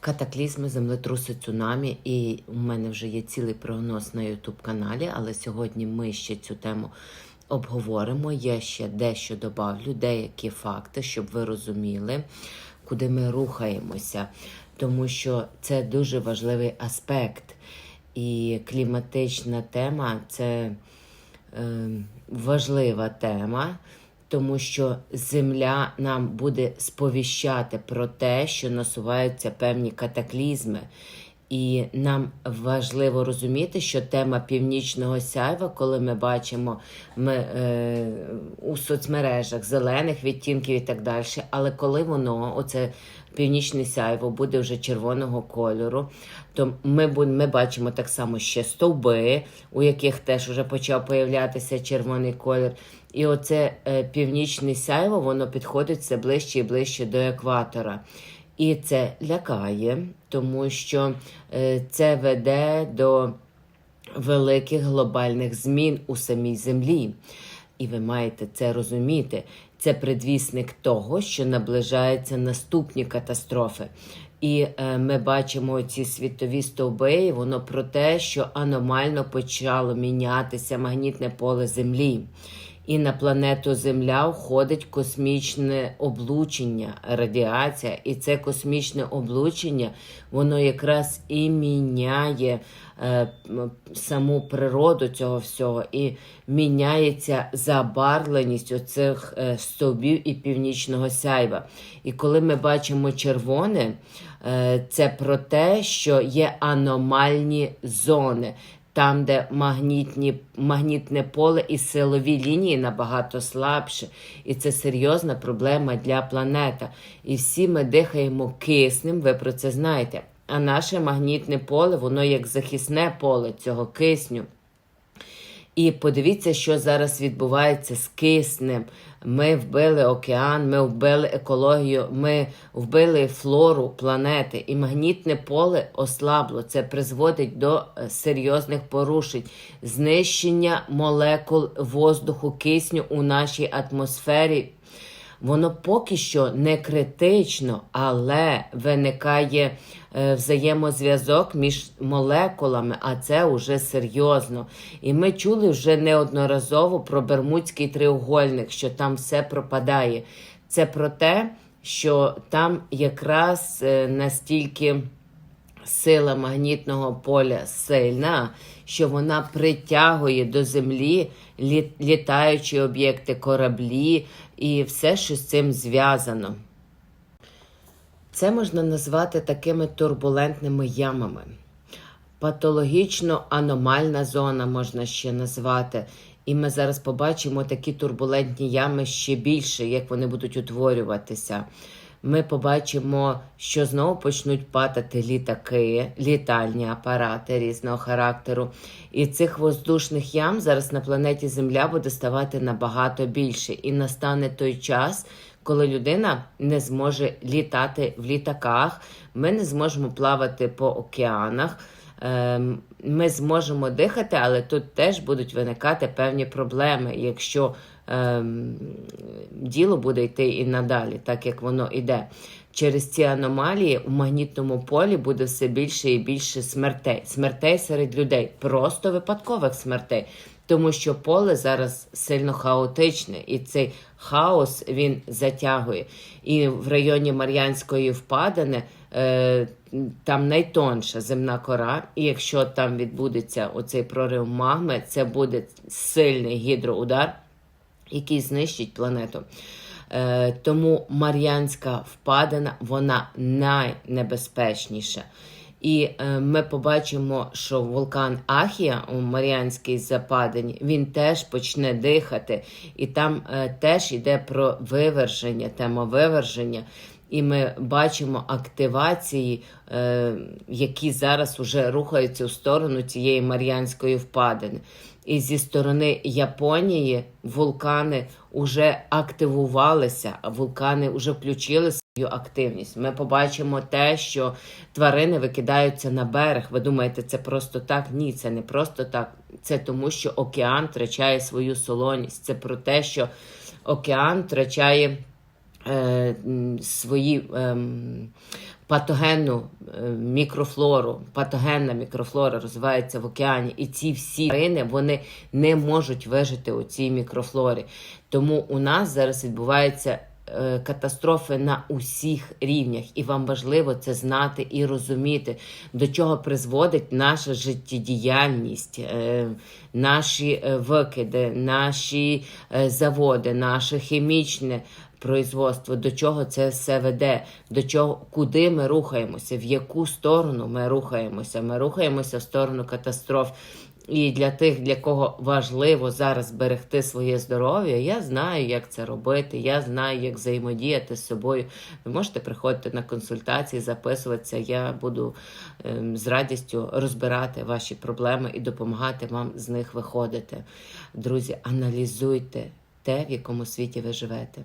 Катаклізми, землетруси, цунамі, і у мене вже є цілий прогноз на Ютуб каналі, але сьогодні ми ще цю тему обговоримо. Я ще дещо добавлю, деякі факти, щоб ви розуміли, куди ми рухаємося, тому що це дуже важливий аспект. І кліматична тема це е, важлива тема, тому що Земля нам буде сповіщати про те, що насуваються певні катаклізми. І нам важливо розуміти, що тема північного сяйва, коли ми бачимо ми, е, у соцмережах зелених відтінків і так далі, але коли воно, оце північне сяйво, буде вже червоного кольору, то ми, ми бачимо так само ще стовби, у яких теж вже почав появлятися червоний колір. І оце е, північне сяйво, воно підходить все ближче і ближче до екватора. І це лякає, тому що е, це веде до великих глобальних змін у самій землі. І ви маєте це розуміти. Це предвісник того, що наближаються наступні катастрофи. І е, ми бачимо ці світові стовби, воно про те, що аномально почало мінятися магнітне поле Землі. І на планету Земля входить космічне облучення, радіація. І це космічне облучення, воно якраз і міняє е, саму природу цього всього, і міняється забарвленість оцих е, стовбів і північного сяйва. І коли ми бачимо червоне, е, це про те, що є аномальні зони там, де магнітні, магнітне поле і силові лінії набагато слабше. І це серйозна проблема для планети. І всі ми дихаємо киснем, ви про це знаєте. А наше магнітне поле, воно як захисне поле цього кисню. І подивіться, що зараз відбувається з киснем. Ми вбили океан, ми вбили екологію, ми вбили флору планети, і магнітне поле ослабло. Це призводить до е, серйозних порушень, знищення молекул воздуху кисню у нашій атмосфері. Воно поки що не критично, але виникає е, взаємозв'язок між молекулами, а це вже серйозно. І ми чули вже неодноразово про Бермудський треугольник, що там все пропадає. Це про те, що там якраз е, настільки сила магнітного поля сильна, що вона притягує до землі літаючі об'єкти, кораблі і все, що з цим зв'язано. Це можна назвати такими турбулентними ямами. Патологічно аномальна зона можна ще назвати. І ми зараз побачимо такі турбулентні ями ще більше, як вони будуть утворюватися. Ми побачимо, що знову почнуть падати літаки, літальні апарати різного характеру. І цих воздушних ям зараз на планеті Земля буде ставати набагато більше. І настане той час, коли людина не зможе літати в літаках, ми не зможемо плавати по океанах. Ем, Ми зможемо дихати, але тут теж будуть виникати певні проблеми, якщо діло буде йти і надалі, так як воно йде. Через ці аномалії у магнітному полі буде все більше і більше смертей. Смертей серед людей, просто випадкових смертей. Тому що поле зараз сильно хаотичне, і цей хаос він затягує. І в районі Мар'янської впадини е, там найтонша земна кора, і якщо там відбудеться оцей прорив магми, це буде сильний гідроудар, який знищить планету. Е, тому Мар'янська впадина вона найнебезпечніша. І е, ми побачимо, що вулкан Ахія у Маріанській западині він теж почне дихати, і там е, теж йде про виверження, тема виверження. І ми бачимо активації, е, які зараз уже рухаються в сторону цієї Мар'янської впадини. І зі сторони Японії вулкани вже активувалися, а вулкани вже включили свою активність. Ми побачимо те, що тварини викидаються на берег. Ви думаєте, це просто так? Ні, це не просто так. Це тому, що океан втрачає свою солоність. Це про те, що океан втрачає е, свої е, патогенну е, мікрофлору, патогенна мікрофлора розвивається в океані, і ці всі тварини вони не можуть вижити у цій мікрофлорі. Тому у нас зараз відбувається катастрофи на усіх рівнях, і вам важливо це знати і розуміти, до чого призводить наша життєдіяльність, е, наші е, викиди, наші е, заводи, наше хімічне производство, до чого це все веде, до чого, куди ми рухаємося, в яку сторону ми рухаємося. Ми рухаємося в сторону катастроф. І для тих, для кого важливо зараз берегти своє здоров'я, я знаю, як це робити. Я знаю, як взаємодіяти з собою. Ви можете приходити на консультації, записуватися. Я буду ем, з радістю розбирати ваші проблеми і допомагати вам з них виходити. Друзі, аналізуйте те, в якому світі ви живете.